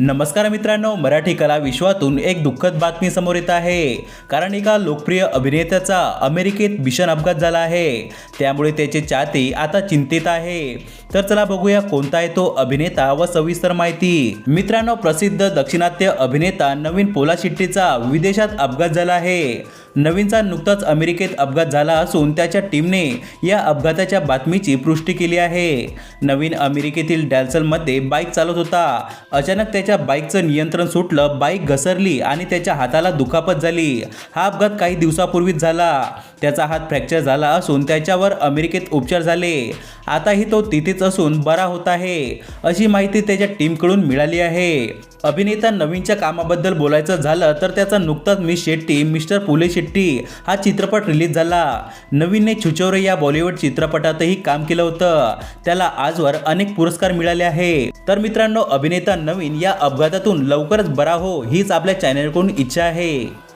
नमस्कार मित्रांनो मराठी कला विश्वातून एक दुःखद बातमी समोर येत आहे. कारण एका लोकप्रिय अभिनेत्याचा अमेरिकेत भीषण अपघात झाला आहे. त्यामुळे त्याचे चाहते आता चिंतित आहे. तर चला बघूया कोणता आहे तो अभिनेता व सविस्तर माहिती. मित्रांनो प्रसिद्ध दक्षिणात्य अभिनेता नवीन पोलाशिट्टीचा विदेशात अपघात झाला आहे. नवीनचा नुकताच अमेरिकेत अपघात झाला असून त्याच्या टीमने या अपघाताच्या बातमीची पुष्टी केली आहे. नवीन अमेरिकेतील डॅल्सनमध्ये बाईक चालवत होता. अचानक त्याच्या बाईकचं नियंत्रण सुटलं बाईक घसरली आणि त्याच्या हाताला दुखापत झाली. हा अपघात काही दिवसापूर्वीच झाला. त्याचा हात फ्रॅक्चर झाला असून त्याच्यावर अमेरिकेत उपचार झाले. आताही तो तिथेच असून बरा होत आहे अशी माहिती त्याच्या टीमकडून मिळाली आहे. अभिनेता नवीनच्या कामाबद्दल बोलायचं झालं तर त्याचा नुकताच मिस शेट्टी मिस्टर पुले शेट्टी हा चित्रपट रिलीज झाला. नवीनने छुचोरे या बॉलिवूड चित्रपटातही काम केलं होतं. त्याला आजवर अनेक पुरस्कार मिळाले आहे. तर मित्रांनो अभिनेता नवीन या अपघातातून लवकरच बरा हो हीच आपल्या चॅनलकडून इच्छा आहे.